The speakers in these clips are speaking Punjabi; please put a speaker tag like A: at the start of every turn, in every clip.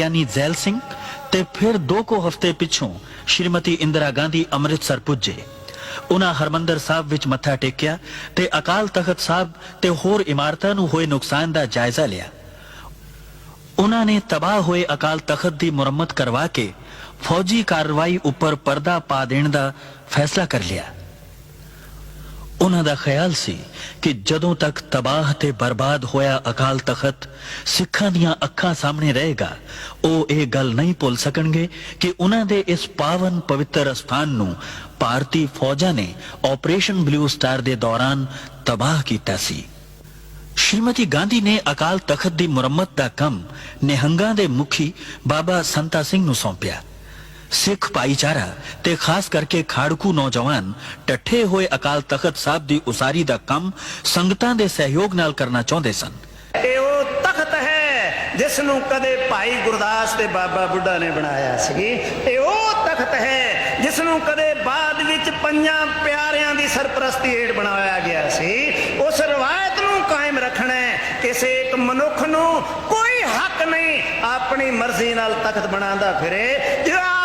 A: ਯਾਨੀ ਜ਼ੈਲ ਸਿੰਘ ਤੇ ਫਿਰ ਦੋ ਕੁ ਹਫ਼ਤੇ ਪਿੱਛੋਂ ਸ਼੍ਰੀਮਤੀ ਇੰਦਰਾ ਗਾਂਧੀ ਅੰਮ੍ਰਿਤਸਰ ਪੁੱਜੇ ਉਹਨਾਂ ਹਰਮੰਦਰ ਸਾਹਿਬ ਵਿੱਚ ਮੱਥਾ ਟੇਕਿਆ ਤੇ ਅਕਾਲ ਤਖਤ ਸਾਹਿਬ ਤੇ ਹੋਰ ਇਮਾਰਤਾਂ ਨੂੰ ਹੋਏ ਨੁਕਸਾਨ ਦਾ ਜਾਇਜ਼ਾ ਲਿਆ ਉਹਨਾਂ ਨੇ ਤਬਾਹ ਹੋਏ ਅਕਾਲ ਤਖਤ ਦੀ ਮੁਰੰਮਤ ਕਰਵਾ ਕੇ ਫੌਜੀ ਕਾਰਵਾਈ ਉੱਪਰ ਪਰਦਾ ਪਾ ਦੇਣ ਦਾ ਫੈਸਲਾ ਕਰ ਲਿਆ ਉਹਨਾਂ ਦਾ ਖਿਆਲ ਸੀ ਕਿ ਜਦੋਂ ਤੱਕ ਤਬਾਹ ਤੇ ਬਰਬਾਦ ਹੋਇਆ ਅਕਾਲ ਤਖਤ, ਸਿੱਖਾਂ ਦੀਆਂ ਅੱਖਾਂ ਸਾਹਮਣੇ ਰਹੇਗਾ, ਉਹ ਇਹ ਗੱਲ ਨਹੀਂ ਭੁੱਲ ਸਕਣਗੇ ਕਿ ਉਹਨਾਂ ਦੇ ਇਸ ਪਾਵਨ ਪਵਿੱਤਰ ਸਥਾਨ ਨੂੰ ਭਾਰਤੀ ਫੌਜਾਂ ਨੇ ਆਪਰੇਸ਼ਨ ਬਲੂ ਸਟਾਰ ਦੇ ਦੌਰਾਨ ਤਬਾਹ ਕੀਤਾ ਸੀ। ਸ਼੍ਰੀਮਤੀ ਗਾਂਧੀ ਨੇ ਅਕਾਲ ਤਖਤ ਦੀ ਮੁਰੰਮਤ ਦਾ ਕੰਮ ਨਿਹੰਗਾਂ ਦੇ ਮੁਖੀ ਬਾਬਾ ਸੰਤਾ ਸਿੰਘ ਨੂੰ ਸੌਂਪਿਆ। ਸਿੱਖ ਭਾਈਚਾਰਾ ਤੇ ਖਾਸ ਕਰਕੇ ਖਾੜਕੂ ਨੌਜਵਾਨ ਟੱਠੇ ਹੋਏ ਅਕਾਲ ਤਖਤ ਸਾਹਿਬ ਦੀ ਉਸਾਰੀ ਦਾ ਕੰਮ ਸੰਗਤਾਂ ਦੇ ਸਹਿਯੋਗ ਨਾਲ ਕਰਨਾ ਚਾਹੁੰਦੇ ਸਨ।
B: ਇਹ ਉਹ ਤਖਤ ਹੈ ਜਿਸ ਨੂੰ ਕਦੇ ਭਾਈ ਗੁਰਦਾਸ ਤੇ ਬਾਬਾ ਬੁੱਢਾ ਨੇ ਬਣਾਇਆ ਸੀ। ਇਹ ਉਹ ਤਖਤ ਹੈ ਜਿਸ ਨੂੰ ਕਦੇ ਬਾਅਦ ਵਿੱਚ ਪੰਜਾਂ ਪਿਆਰਿਆਂ ਦੀ ਸਰਪ੍ਰਸਤੀ ਹੇਠ ਬਣਾਇਆ ਗਿਆ ਸੀ। ਉਸ ਰਵਾਇਤ ਨੂੰ ਕਾਇਮ ਰੱਖਣਾ ਕਿਸੇ ਇੱਕ ਮਨੁੱਖ ਨੂੰ ਕੋਈ ਹੱਕ ਨਹੀਂ ਆਪਣੀ ਮਰਜ਼ੀ ਨਾਲ ਤਖਤ ਬਣਾਉਂਦਾ ਫਿਰੇ। ਜਿਹੜਾ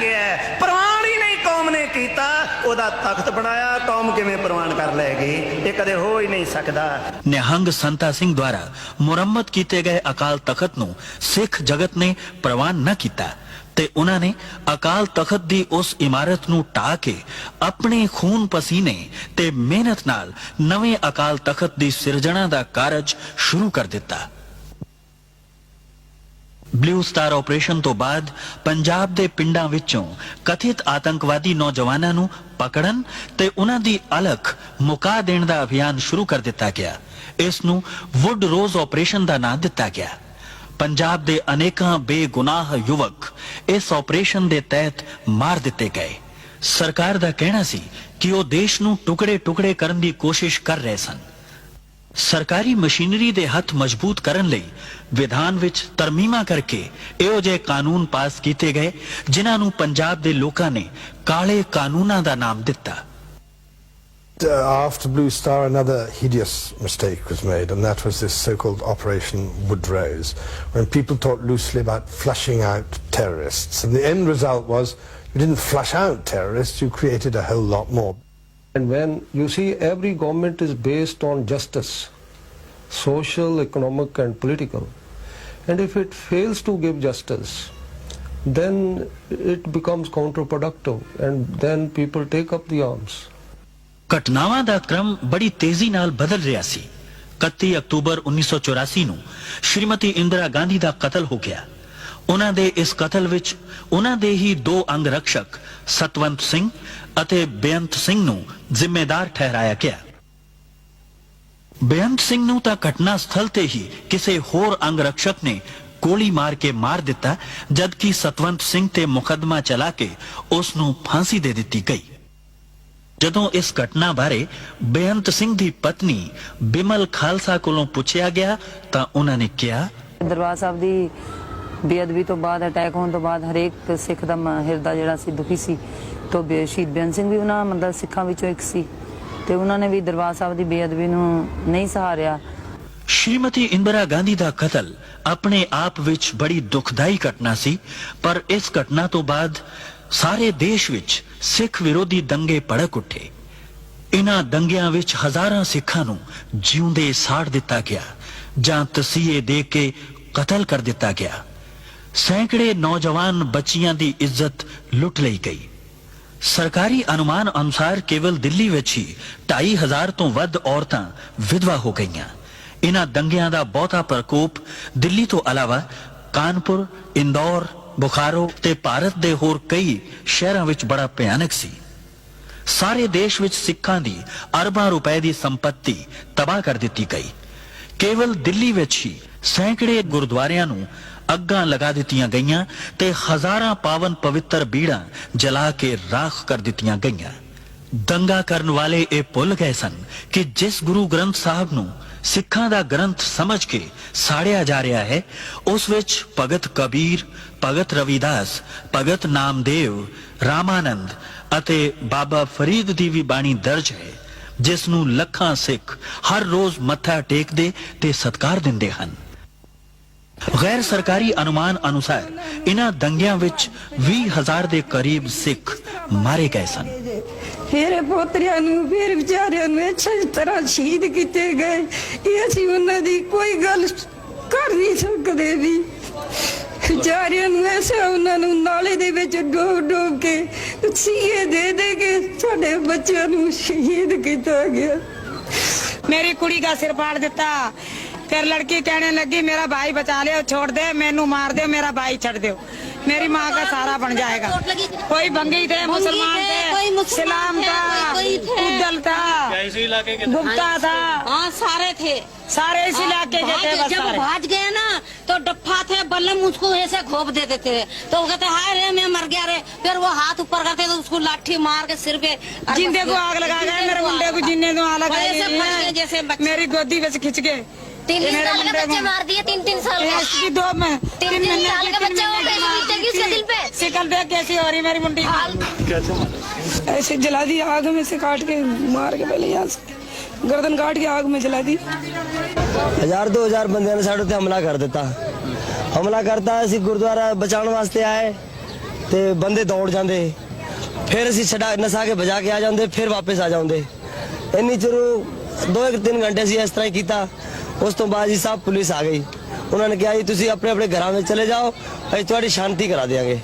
B: ਗਿਆ ਪ੍ਰਵਾਨ ਹੀ ਨਹੀਂ ਕੌਮ ਨੇ ਕੀਤਾ। ਉਹਦਾ ਤਖਤ ਬਣਾਇਆ। ਕੌਮ ਕਿਵੇਂ ਪ੍ਰਵਾਨ ਕਰ ਲਏਗੀ? ਇਹ ਕਦੇ ਹੋ ਹੀ ਨਹੀਂ ਸਕਦਾ।
A: ਨਿਹੰਗ ਸੰਤਾ ਸਿੰਘ ਦੁਆਰਾ ਮੁਰੰਮਤ ਕੀਤੇ ਗਏ ਅਕਾਲ ਤਖਤ ਨੂੰ ਸਿੱਖ ਜਗਤ ਨੇ ਪ੍ਰਵਾਨ ਨਾ ਕੀਤਾ ਤੇ ਉਹਨਾਂ ਨੇ ਅਕਾਲ ਤਖਤ ਦੀ ਉਸ ਇਮਾਰਤ ਨੂੰ ਢਾ ਕੇ ਆਪਣੇ ਖੂਨ ਪਸੀਨੇ ਤੇ ਮਿਹਨਤ ਨਾਲ ਨਵੇਂ ਅਕਾਲ ਤਖਤ ਦੀ ਸਿਰਜਣਾ ਦਾ ਕਾਰਜ ਸ਼ੁਰੂ ਕਰ ਦਿੱਤਾ। ਬਲੂ ਸਟਾਰ ਆਪਰੇਸ਼ਨ ਤੋਂ ਬਾਅਦ ਪੰਜਾਬ ਦੇ ਪਿੰਡਾਂ ਵਿੱਚੋਂ ਕਥਿਤ ਆਤੰਕਵਾਦੀ ਨੌਜਵਾਨਾਂ ਨੂੰ ਪਕੜਨ ਤੇ ਉਹਨਾਂ ਦੀ ਅਲਖ ਮੁਕਾ ਦੇਣ ਦਾ ਅਭਿਆਨ ਸ਼ੁਰੂ ਕਰ ਦਿੱਤਾ ਗਿਆ। ਇਸ ਨੂੰ ਵੁੱਡ ਰੋਜ਼ ਆਪਰੇਸ਼ਨ ਦਾ ਨਾਂ ਦਿੱਤਾ ਗਿਆ। ਪੰਜਾਬ ਦੇ ਅਨੇਕਾਂ ਬੇਗੁਨਾਹ ਯੁਵਕ ਇਸ ਆਪਰੇਸ਼ਨ ਦੇ ਤਹਿਤ ਮਾਰ ਦਿੱਤੇ ਗਏ। ਸਰਕਾਰ ਦਾ ਕਹਿਣਾ ਸੀ ਕਿ ਉਹ ਦੇਸ਼ ਨੂੰ ਟੁਕੜੇ-ਟੁਕੜੇ ਕਰਨ ਦੀ ਕੋਸ਼ਿਸ਼ ਕਰ ਰਹੇ ਸਨ। ਸਰਕਾਰੀ ਮਸ਼ੀਨਰੀ ਦੇ ਹੱਥ ਮਜ਼ਬੂਤ ਕਰਨ ਲਈ ਵਿਧਾਨ ਵਿੱਚ ਤਰਮੀਮਾਂ ਕਰਕੇ ਇਹੋ ਜਿਹੇ ਕਾਨੂੰਨ ਪਾਸ ਕੀਤੇ ਗਏ ਜਿਨ੍ਹਾਂ ਨੂੰ ਪੰਜਾਬ ਦੇ ਲੋਕਾਂ ਨੇ ਕਾਲੇ ਕਾਨੂੰਨਾਂ ਦਾ ਨਾਮ ਦਿੱਤਾ
C: Uh, after Blue Star, another hideous mistake was made, and that was this so-called Operation Woodrose, when people talked loosely about flushing out terrorists. And the end result was you didn't flush out terrorists, you created a whole lot more.
D: And when you see every government is based on justice, social, economic and political, and if it fails to give justice, then it becomes counterproductive and then people take up the arms.
A: ਘਟਨਾਵਾਂ ਦਾ ਕ੍ਰਮ ਬੜੀ ਤੇਜ਼ੀ ਨਾਲ ਬਦਲ ਰਿਹਾ ਸੀ 31 ਅਕਤੂਬਰ 1984 ਨੂੰ ਸ਼੍ਰੀਮਤੀ ਇੰਦਰਾ ਗਾਂਧੀ ਦਾ ਕਤਲ ਹੋ ਗਿਆ ਉਹਨਾਂ ਦੇ ਇਸ ਕਤਲ ਵਿੱਚ ਉਹਨਾਂ ਦੇ ਹੀ ਦੋ ਅੰਗ ਰਕਸ਼ਕ, ਸਤਵੰਤ ਸਿੰਘ ਅਤੇ ਬੇਅੰਤ ਸਿੰਘ ਨੂੰ ਜ਼ਿੰਮੇਦਾਰ ਠਹਿਰਾਇਆ ਗਿਆ। ਬੇਅੰਤ ਸਿੰਘ ਨੂੰ ਤਾਂ ਘਟਨਾ ਸਥਲ ਤੇ ਹੀ ਕਿਸੇ ਹੋਰ ਅੰਗ ਰਕਸ਼ਕ ਨੇ ਗੋਲੀ ਮਾਰ ਕੇ ਮਾਰ ਦਿੱਤਾ, ਜਦਕਿ ਸਤਵੰਤ ਸਿੰਘ ਤੇ ਮੁਕੱਦਮਾ ਚਲਾ ਕੇ ਉਸ ਨੂੰ ਫਾਂਸੀ ਦੇ ਦਿੱਤੀ ਗਈ। ਜਦੋਂ ਇਸ ਘਟਨਾ ਬਾਰੇ ਬੇਅੰਤ ਸਿੰਘ ਦੀ ਪਤਨੀ ਬਿਮਲ ਖਾਲਸਾ ਕੋਲੋਂ ਪੁੱਛਿਆ ਗਿਆ ਤਾਂ ਉਹਨਾਂ ਨੇ ਕਿਹਾ,
E: ਦਰਬਾਰ ਸਾਹਿਬ ਦੀ ਬੇਅਦਬੀ ਤੋਂ ਬਾਅਦ ਅਟੈਕ ਹੋਣ ਤੋਂ ਬਾਅਦ ਹਰੇਕ ਸਿੱਖ ਦਾ ਹਿਰਦਾ ਜਿਹੜਾ ਸੀ ਦੁਖੀ ਸੀ। ਤੋਂ ਸ਼ਹੀਦ ਬੇਅੰਤ ਸਿੰਘ ਵੀ ਉਹਨਾਂ ਮਤਲਬ ਸਿੱਖਾਂ ਵਿੱਚੋਂ ਇੱਕ ਸੀ। ਤੇ ਉਹਨਾਂ ਨੇ ਵੀ ਦਰਬਾਰ ਸਾਹਿਬ ਦੀ ਬੇਅਦਬੀ ਨੂੰ ਨਹੀਂ ਸਹਾਰਿਆ।
A: ਸ਼੍ਰੀਮਤੀ ਇੰਦਰਾ ਗਾਂਧੀ ਦਾ ਕਤਲ ਆਪਣੇ ਆਪ ਵਿੱਚ ਬੜੀ ਦੁਖਦਾਈ ਘਟਨਾ ਸੀ, ਪਰ ਇਸ ਘਟਨਾ ਤੋਂ ਬਾਅਦ ਸਾਰੇ ਦੇਸ਼ ਵਿੱਚ ਸਿੱਖ ਵਿਰੋਧੀ ਦੰਗੇ ਭੜਕ ਉੱਠੇ। ਇਨ੍ਹਾਂ ਦੰਗਿਆਂ ਵਿੱਚ ਹਜ਼ਾਰਾਂ ਸਿੱਖਾਂ ਨੂੰ ਜਿਉਂਦੇ ਸਾੜ ਦਿੱਤਾ ਗਿਆ, ਜਾਂ ਤਸੀਹੇ ਦੇ ਕੇ ਕਤਲ ਕਰ ਦਿੱਤਾ ਗਿਆ। ਸੈਂਕੜੇ ਨੌਜਵਾਨ ਬੱਚੀਆਂ ਦੀ ਇੱਜ਼ਤ ਲੁੱਟ ਲਈ ਗਈ। ਸਰਕਾਰੀ ਅਨੁਮਾਨ ਅਨੁਸਾਰ ਕੇਵਲ ਦਿੱਲੀ ਵਿੱਚ ਹੀ 2500 ਤੋਂ ਵੱਧ ਔਰਤਾਂ ਵਿਧਵਾ ਹੋ ਗਈਆਂ। ਇਨ੍ਹਾਂ ਦੰਗਿਆਂ ਦਾ ਬਹੁਤਾ ਪ੍ਰਕੋਪ ਦਿੱਲੀ ਤੋਂ ਇਲਾਵਾ ਕਾਨਪੁਰ, ਇੰਦੌਰ, ਬੁਖਾਰੋ ਤੇ ਭਾਰਤ ਦੇ ਹੋਰ ਕਈ ਸ਼ਹਿਰਾਂ ਵਿੱਚ ਬੜਾ ਭਿਆਨਕ ਸੀ। ਸਾਰੇ ਦੇਸ਼ ਵਿੱਚ ਸਿੱਖਾਂ ਦੀ ਅਰਬਾਂ ਰੁਪਏ ਦੀ ਸੰਪਤੀ ਤਬਾਹ ਕਰ ਦਿੱਤੀ ਗਈ। ਕੇਵਲ ਦਿੱਲੀ ਵਿੱਚ ਹੀ ਸੈਂਕੜੇ ਗੁਰਦੁਆਰਿਆਂ ਨੂੰ ਅੱਗਾਂ ਲਗਾ ਦਿੱਤੀਆਂ ਗਈਆਂ ਤੇ ਹਜ਼ਾਰਾਂ ਪਾਵਨ ਪਵਿੱਤਰ ਬੀੜਾਂ ਜਲਾ ਕੇ ਰਾਖ ਕਰ ਦਿੱਤੀਆਂ ਗਈਆਂ। ਦੰਗਾ ਕਰਨ ਵਾਲੇ ਇਹ ਭੁੱਲ ਗਏ ਸਨ ਕਿ ਜਿਸ ਗੁਰੂ ਗ੍ਰੰਥ ਸਾਹਿਬ ਨੂੰ ਸਿੱਖਾਂ ਦਾ ਗ੍ਰੰਥ ਸਮਝ ਕੇ ਸਾੜਿਆ ਜਾ ਰਿਹਾ ਹੈ, ਉਸ ਵਿੱਚ ਭਗਤ ਕਬੀਰ, ਭਗਤ ਰਵਿਦਾਸ, ਭਗਤ ਨਾਮਦੇਵ, ਰਾਮਾਨੰਦ ਅਤੇ ਬਾਬਾ ਫਰੀਦ ਦੀ ਵੀ ਬਾਣੀ ਦਰਜ ਹੈ, ਜਿਸ ਨੂੰ ਲੱਖਾਂ ਸਿੱਖ ਹਰ ਰੋਜ਼ ਮੱਥਾ ਟੇਕਦੇ ਤੇ ਸਤਕਾਰ ਦਿੰਦੇ ਹਨ। ਗੈਰ ਸਰਕਾਰੀ ਅਨੁਮਾਨ ਅਨੁਸਾਰ ਇਹਨਾਂ ਦੰਗਿਆਂ ਵਿੱਚ 20000 ਦੇ ਕਰੀਬ ਸਿੱਖ ਮਾਰੇ ਗਏ ਸਨ
F: ਮੇਰੇ ਪੋਤਰਿਆਂ ਨੂੰ ਫਿਰ ਵਿਚਾਰਿਆਂ ਨੂੰ ਅੱਛੀ ਤਰ੍ਹਾਂ ਸ਼ਹੀਦ ਕੀਤੇ ਗਏ ਇਹ ਅਸੀਂ ਉਹਨਾਂ ਦੀ ਕੋਈ ਗੱਲ ਸਾਡੇ ਬੱਚਿਆਂ ਨੂੰ ਸ਼ਹੀਦ ਕੀਤਾ ਗਿਆ
G: ਮੇਰੀ ਕੁੜੀ ਦਾ ਸਿਰ ਪਾੜ ਦਿੱਤਾ फिर लड़की कहने लगी मेरा भाई बचा ले छोड़ दे मैनू मार दे मेरा भाई छड़ दो। मेरी माँ का सारा बन जाएगा। कोई भंगी थे मुसलमान
H: थे,
G: थे
H: कोई मुसलमान
G: इस्लाम
H: था
G: उद्दल था। गुप्ता था।
H: हाँ सारे थे।
G: सारे इस इलाके के थे बस
H: जब भाज गए ना तो डप्पा थे बल्लम उसको ऐसे घोप देते थे। तो वो कहते हाय रे मैं मर गया रे। फिर वो हाथ ऊपर करते तो उसको लाठी मार के सिर पे
G: जिंदे को आग लगा गए मेरे मुंडे को जिन्ने को आग लगा
H: वैसे फंस गए जैसे
G: मेरी गोदी में खिंच गए।
H: तीन
G: ये
H: तीन
G: मेरे
H: साल के
G: मुंडे
H: बच्चे
G: को-
H: मार दिए तीन तीन साल
G: ये
H: के
G: इसकी दो में
H: तीन तीन
G: महीने
H: साल
G: की,
H: के
G: तीन
H: बच्चे हो
G: महीने
H: गए,
G: की माँ
H: बीतेगी उसके
G: की
H: दिल पे।
G: शिकल देख कैसी हो रही मेरी मुंडी
H: हाल
F: ऐसे जला दी आग में से काट के मार के पहले यहाँ से गर्दन काट के आग में जला दी
I: ਹਜ਼ਾਰ ਦੋ ਹਜ਼ਾਰ ਬੰਦਿਆਂ ਨੇ ਸਾਡੇ ਉੱਤੇ ਹਮਲਾ ਕਰ ਦਿੱਤਾ ਹਮਲਾ ਕਰਤਾ ਅਸੀਂ ਗੁਰਦੁਆਰਾ ਬਚਾਉਣ ਵਾਸਤੇ ਆਏ ਤੇ ਬੰਦੇ ਦੌੜ ਜਾਂਦੇ ਫਿਰ ਅਸੀਂ ਛਡਾ ਨਸਾ ਕੇ ਭਜਾ ਕੇ ਆ ਜਾਂਦੇ ਫਿਰ ਵਾਪਸ ਆ ਜਾਂਦੇ ਇੰਨੀ ਚਿਰ ਦੋ ਇੱਕ ਤਿੰਨ ਘੰਟੇ ਅਸੀਂ ਇਸ ਤਰ੍ਹਾਂ ਹੀ ਕੀਤਾ ਉਸ ਤੋਂ ਬਾਅਦ ਜੀ ਸਾਹਿਬ ਪੁਲਿਸ ਆ ਗਈ। ਉਹਨਾਂ ਨੇ ਕਿਹਾ ਜੀ, ਤੁਸੀਂ ਆਪਣੇ ਆਪਣੇ ਘਰਾਂ ਵਿੱਚ ਚਲੇ ਜਾਓ, ਅਸੀਂ ਤੁਹਾਡੀ ਸ਼ਾਂਤੀ ਕਰਾ ਦੇਵਾਂਗੇ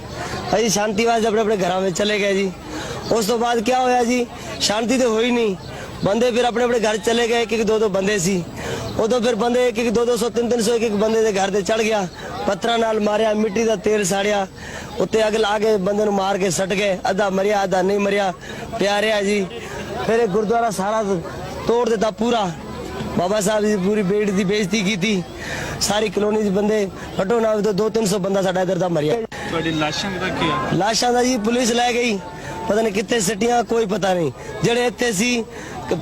I: ਅਸੀਂ ਸ਼ਾਂਤੀ ਵਾਸਤੇ ਆਪਣੇ ਆਪਣੇ ਘਰਾਂ ਵਿੱਚ ਚਲੇ ਗਏ ਜੀ। ਉਸ ਤੋਂ ਬਾਅਦ ਕੀ ਹੋਇਆ ਜੀ? ਸ਼ਾਂਤੀ ਤੇ ਹੋਈ ਨਹੀਂ। ਬੰਦੇ ਫਿਰ ਆਪਣੇ ਆਪਣੇ ਘਰ ਚਲੇ ਗਏ ਕਿ ਦੋ ਦੋ ਬੰਦੇ ਸੀ। ਉਦੋਂ ਫਿਰ ਬੰਦੇ ਇੱਕ ਇੱਕ ਦੋ ਦੋ ਸੌ ਤਿੰਨ ਤਿੰਨ ਸੌ ਇੱਕ ਇੱਕ ਬੰਦੇ ਦੇ ਘਰ ਤੇ ਚੜ ਗਿਆ। ਪੱਥਰਾਂ ਨਾਲ ਮਾਰਿਆ, ਮਿੱਟੀ ਦਾ ਤੇਲ ਸਾੜਿਆ। ਉੱਤੇ ਅੱਗ ਲਾ ਕੇ ਬੰਦੇ ਨੂੰ ਮਾਰ ਕੇ ਸੱਟ ਗਏ। ਅੱਧਾ ਮਰਿਆ, ਅੱਧਾ ਨਹੀਂ ਮਰਿਆ। ਪਿਆਰਿਆ ਜੀ। ਫਿਰ ਇਹ ਗੁਰਦੁਆਰਾ ਸਾਰਾ ਤੋੜ ਦਿੱਤਾ ਪੂਰਾ। ਬਾਬਾ ਸਾਹਿਬ ਦੀ ਪੂਰੀ ਬੇੜੀ ਦੀ ਬੇਇੱਜ਼ਤੀ ਕੀਤੀ। ਸਾਰੀ ਕਲੋਨੀ ਦੇ ਬੰਦੇ ਹਟੋ ਨਾ ਤਾਂ 2-300 ਬੰਦਾ ਸਾਡਾ ਇੱਧਰ ਦਾ ਮਰਿਆ।
J: ਤੁਹਾਡੀ ਲਾਸ਼ਾਂ ਦਾ ਕੀ ਆ
I: ਲਾਸ਼ਾਂ ਦਾ ਜੀ ਪੁਲਿਸ ਲੈ ਗਈ। ਪਤਾ ਨਹੀਂ ਕਿੱਥੇ ਸਿੱਟੀਆਂ ਕੋਈ ਪਤਾ ਨਹੀਂ ਜਿਹੜੇ ਇੱਥੇ ਸੀ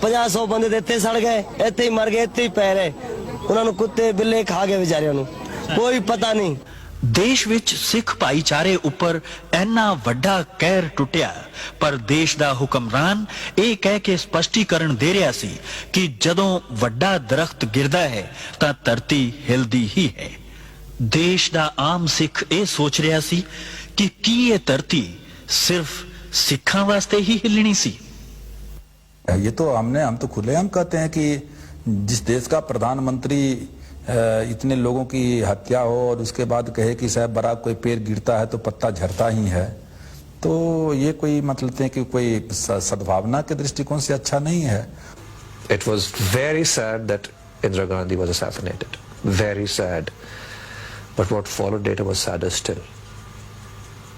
I: 50 ਬੰਦੇ ਤੇ ਇੱਥੇ ਸੜ ਗਏ ਇੱਥੇ ਹੀ ਮਰ ਗਏ ਇੱਥੇ ਹੀ ਪੈ ਰਹੇ। ਉਹਨਾਂ ਨੂੰ ਕੁੱਤੇ ਬਿੱਲੇ ਖਾ ਗਏ ਵਿਚਾਰਿਆਂ ਨੂੰ। ਕੋਈ ਪਤਾ ਨਹੀਂ
A: ਦੇਸ਼ ਵਿੱਚ ਸਿੱਖ ਭਾਈਚਾਰੇ ਉੱਪਰ ਇੰਨਾ ਵੱਡਾ ਕਹਿਰ ਟੁੱਟਿਆ ਪਰ ਦੇਸ਼ ਦਾ ਹੁਕਮਰਾਨ ਇਹ ਕਹਿ ਕੇ ਸਪਸ਼ਟੀਕਰਨ ਦੇ ਰਿਹਾ ਸੀ ਕਿ ਜਦੋਂ ਵੱਡਾ ਦਰਖਤ ਗਿਰਦਾ ਹੈ ਤਾਂ ਧਰਤੀ ਹਿਲਦੀ ਹੀ ਹੈ ਦੇਸ਼ ਦਾ ਆਮ ਸਿੱਖ ਇਹ ਸੋਚ ਰਿਹਾ ਸੀ ਕਿ ਕੀ ਇਹ ਧਰਤੀ ਸਿਰਫ ਸਿੱਖਾਂ ਵਾਸਤੇ ਹੀ ਹਿੱਲਣੀ ਸੀ
K: ये तो हमने हम तो खुलेआम कहते हैं कि जिस देश का प्रधानमंत्री अ, इतने लोगों की हत्या हो और उसके बाद कहे कि साहब बड़ा कोई पेड़ गिरता है तो पत्ता झड़ता ही है तो ये कोई मतलब है कि कोई सद्भावना के दृष्टिकोण से अच्छा नहीं है
L: It was very sad that Indira Gandhi was assassinated. Very sad. But what followed later was sadder still.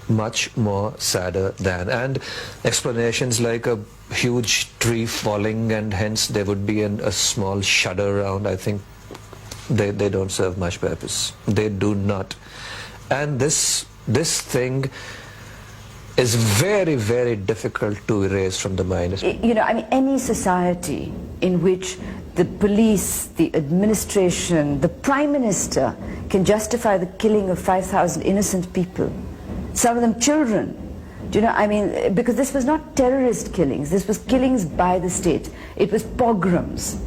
L: Much more sadder than. And explanations like a huge tree falling and hence there would be an, a small shudder around, I think they, they don't serve much purpose. They do not. And this, this thing is very, very difficult to erase from the mind.
M: you know, I mean, any society in which the police, the administration, the prime minister can justify the killing of 5,000 innocent people, some of them children. Do you know, I mean, because this was not terrorist killings, this was killings by the state. It was pogroms.